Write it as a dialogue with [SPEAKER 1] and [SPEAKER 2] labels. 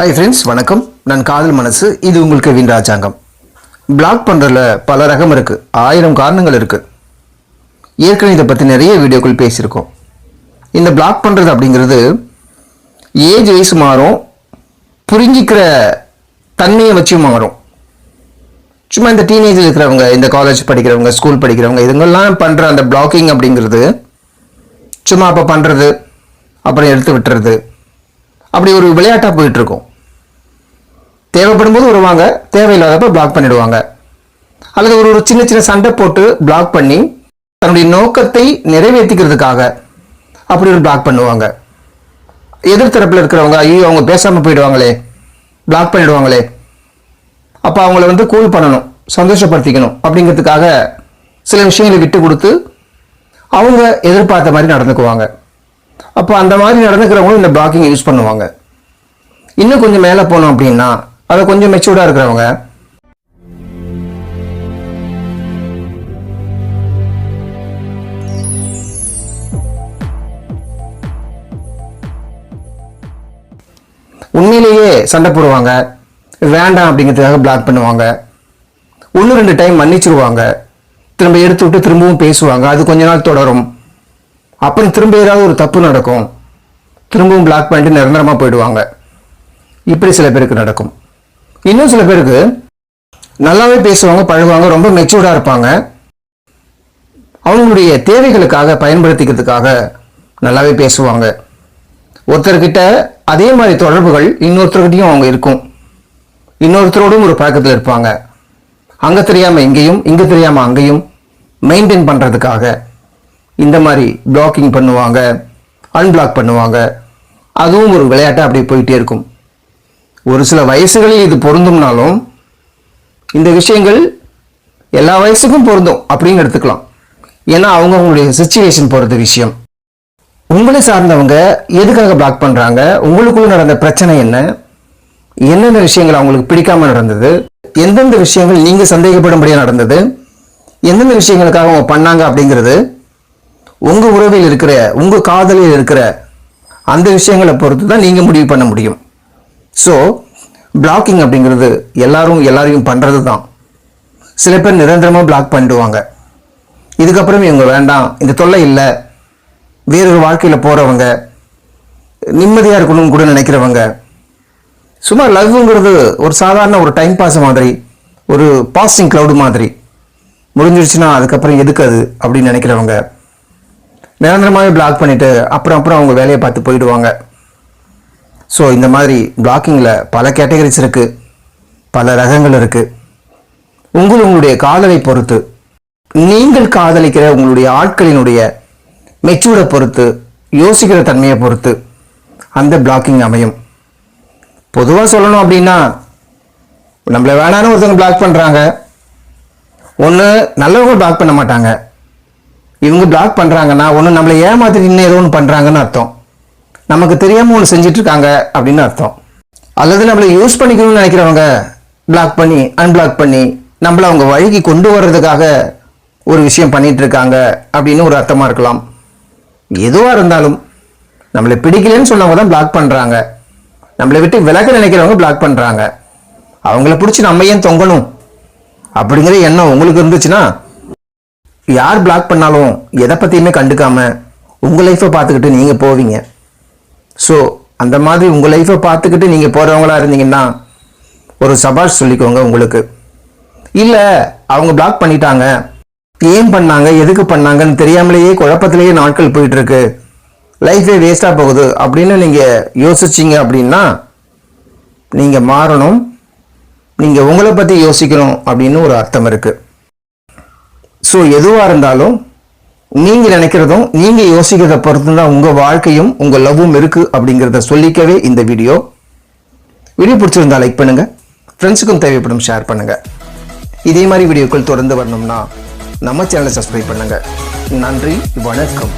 [SPEAKER 1] Hi friends வணக்கம். நான் காதல் மனசு இது உங்களுக்கு வின் ராஜாங்கம். பிளாக் பண்ணுறதுல பல ரகம் இருக்குது ஆயிரம் காரணங்கள் இருக்குது ஏற்கனவே இதை பற்றி நிறைய வீடியோக்கள் பேசியிருக்கோம். இந்த பிளாக் பண்ணுறது அப்படிங்கிறது ஏஜ் வயசு மாறும் புரிஞ்சிக்கிற தன்மையை வச்சு மாறும். சும்மா இந்த டீனேஜில் இருக்கிறவங்க இந்த காலேஜ் படிக்கிறவங்க ஸ்கூல் படிக்கிறவங்க இதுங்கெல்லாம் பண்ணுற அந்த பிளாக்கிங் அப்படிங்கிறது சும்மா அப்போ பண்ணுறது அப்புறம் எடுத்து விட்டுறது அப்படி ஒரு விளையாட்டாக போயிட்டுருக்கோம். தேவைப்படும் போது வருவாங்க தேவையில்லாதப்ப பிளாக் பண்ணிடுவாங்க. அல்லது ஒரு ஒரு சின்ன சின்ன சண்டை போட்டு பிளாக் பண்ணி தன்னுடைய நோக்கத்தை நிறைவேற்றிக்கிறதுக்காக அப்படி ஒரு பிளாக் பண்ணுவாங்க. எதிர்த்தரப்பில் இருக்கிறவங்க ஐயோ அவங்க பேசாமல் போயிடுவாங்களே பிளாக் பண்ணிடுவாங்களே அப்போ அவங்கள வந்து கூல் பண்ணணும் சந்தோஷப்படுத்திக்கணும் அப்படிங்கிறதுக்காக சில விஷயங்களை விட்டு கொடுத்து அவங்க எதிர்பார்த்த மாதிரி நடந்துக்குவாங்க. அப்போ அந்த மாதிரி நடந்துக்கிறவங்களும் இந்த பிளாக்கிங் யூஸ் பண்ணுவாங்க. இன்னும் கொஞ்சம் மேலே போனோம் அப்படின்னா அதை கொஞ்சம் மெச்சூர்டாக இருக்கிறவங்க. உண்மையிலேயே சண்டை போடுவாங்க. வேண்டாம் அப்படிங்கிறதுக்காக பிளாக் பண்ணுவாங்க. ஒன்று ரெண்டு டைம் மன்னிச்சிருவாங்க. திரும்ப எடுத்து விட்டு திரும்பவும் பேசுவாங்க. அது கொஞ்ச நாள் தொடரும். அப்புறம் திரும்ப ஏதாவது ஒரு தப்பு நடக்கும். திரும்பவும் பிளாக் பண்ணிட்டு நிரந்தரமாக போயிடுவாங்க. இப்படி சில பேருக்கு நடக்கும். இன்னும் சில பேருக்கு நல்லாவே பேசுவாங்க பழகுவாங்க ரொம்ப மெச்சூர்டாக இருப்பாங்க. அவங்களுடைய தேவைகளுக்காக பயன்படுத்திக்கிறதுக்காக நல்லாவே பேசுவாங்க. ஒருத்தர்கிட்ட அதே மாதிரி தொடர்புகள் இன்னொருத்தர்கிட்டையும் அவங்க இருக்கும். இன்னொருத்தரோடும் ஒரு பழக்கத்தில் இருப்பாங்க. அங்கே தெரியாமல் இங்கேயும் இங்கே தெரியாமல் அங்கேயும் மெயின்டைன் பண்ணுறதுக்காக இந்த மாதிரி பிளாக்கிங் பண்ணுவாங்க அன்பிளாக் பண்ணுவாங்க. அதுவும் ஒரு விளையாட்டாக அப்படி போயிட்டே இருக்கும். ஒரு சில வயசுகளில் இது பொருந்தும்னாலும் இந்த விஷயங்கள் எல்லா வயசுக்கும் பொருந்தும் அப்படின்னு எடுத்துக்கலாம். ஏன்னா அவங்கவுங்களுடைய சுச்சுவேஷன் பொறுத்த விஷயம். உங்களை சார்ந்தவங்க எதுக்காக பிளாக் பண்ணுறாங்க உங்களுக்குள்ள நடந்த பிரச்சனை என்ன? என்னென்ன விஷயங்கள் அவங்களுக்கு பிடிக்காம நடந்தது? எந்தெந்த விஷயங்கள் நீங்கள் சந்தேகப்படும்படியாக நடந்தது? எந்தெந்த விஷயங்களுக்காக அவங்க பண்ணாங்க அப்படிங்கிறது உங்கள் உறவில் இருக்கிற உங்கள் காதலில் இருக்கிற அந்த விஷயங்களை பொறுத்து தான் நீங்கள் முடிவு பண்ண முடியும். ஸோ பிளாக்கிங் அப்படிங்கிறது எல்லாரும் எல்லாரையும் பண்ணுறது தான் சில பேர் நிரந்தரமாக பிளாக் பண்ணிடுவாங்க. இதுக்கப்புறம் இவங்க வேண்டாம் இந்த தொல்லை இல்லை. வேறொரு வாழ்க்கையில் போகிறவங்க நிம்மதியாக இருக்கணும்னு கூட நினைக்கிறவங்க. சும்மா லவ்ங்கிறது ஒரு சாதாரண ஒரு டைம் பாஸ் மாதிரி ஒரு பாசிங் க்ளவுடு மாதிரி. முடிஞ்சிருச்சுன்னா அதுக்கப்புறம் எதுக்கு அது அப்படின்னு நினைக்கிறவங்க. நிரந்தரமாகவே பிளாக் பண்ணிவிட்டு அப்புறம் அப்புறம் அவங்க வேலையை பார்த்து போயிடுவாங்க. ஸோ இந்த மாதிரி பிளாக்கிங்கில் பல கேட்டகரிஸ் இருக்குது பல ரகங்கள் இருக்குது உங்கள் உங்களுடைய காதலை பொறுத்து நீங்கள் காதலிக்கிற உங்களுடைய ஆட்களினுடைய மெச்சூரை பொறுத்து யோசிக்கிற தன்மையை பொறுத்து அந்த பிளாக்கிங் அமையும். பொதுவாக சொல்லணும் அப்படின்னா நம்மளை வேணான்னு ஒருத்தவங்க பிளாக் பண்ணுறாங்க ஒன்று நல்லவங்க பிளாக் பண்ண மாட்டாங்க. இவங்க பிளாக் பண்ணுறாங்கன்னா ஒன்று நம்மளை ஏமாத்திட்டு இன்னும் ஏதோ ஒன்று பண்ணுறாங்கன்னு அர்த்தம். நமக்கு தெரியாமல் ஒன்று செஞ்சுட்டு இருக்காங்க அப்படின்னு அர்த்தம். அல்லது நம்மளை யூஸ் பண்ணிக்கணும்னு நினைக்கிறவங்க பிளாக் பண்ணி அன்பிளாக் பண்ணி நம்மளை அவங்க வழிக்கு கொண்டு வர்றதுக்காக ஒரு விஷயம் பண்ணிகிட்டு இருக்காங்க அப்படின்னு ஒரு அர்த்தமாக இருக்கலாம். எதுவாக இருந்தாலும் நம்மளை பிடிக்கலன்னு சொன்னவங்க தான் பிளாக் பண்ணுறாங்க நம்மளை விட்டு விலக நினைக்கிறவங்க பிளாக் பண்ணுறாங்க அவங்கள பிடிச்சி நம்ம ஏன் தொங்கணும்? அப்படிங்கிற எண்ணம் உங்களுக்கு இருந்துச்சுன்னா யார் பிளாக் பண்ணாலும் எதை பற்றியுமே கண்டுக்காமல் உங்கள் லைஃப்பை பார்த்துக்கிட்டு நீங்கள் போவீங்க. ஸோ அந்த மாதிரி உங்கள் லைஃப்பை பார்த்துக்கிட்டு நீங்கள் போகிறவங்களா இருந்தீங்கன்னா ஒரு சபாஷ் சொல்லிக்கோங்க உங்களுக்கு. இல்லை அவங்க பிளாக் பண்ணிட்டாங்க. ஏன் பண்ணாங்க? எதுக்கு பண்ணாங்கன்னு தெரியாமலேயே குழப்பத்திலேயே நாட்கள் போயிட்டுருக்கு. லைஃபே வேஸ்ட்டாக போகுது. அப்படின்னு நீங்கள் யோசிச்சிங்க அப்படின்னா நீங்கள் மாறணும். நீங்கள் உங்களை பற்றி யோசிக்கணும் அப்படின்னு ஒரு அர்த்தம் இருக்குது ஸோ எதுவாக இருந்தாலும் நீங்கள் நினைக்கிறதும் நீங்கள் யோசிக்கிறத பொறுத்து தான் உங்கள் வாழ்க்கையும் உங்கள் லவ்வும் இருக்கு அப்படிங்கிறத சொல்லிக்கவே இந்த வீடியோ. வீடியோ பிடிச்சிருந்தா லைக் பண்ணுங்கள் ஃப்ரெண்ட்ஸுக்கும் தேவைப்படும் ஷேர் பண்ணுங்கள் இதே மாதிரி வீடியோக்கள் தொடர்ந்து வரணும்னா நம்ம சேனலை சப்ஸ்கிரைப் பண்ணுங்கள் நன்றி வணக்கம்.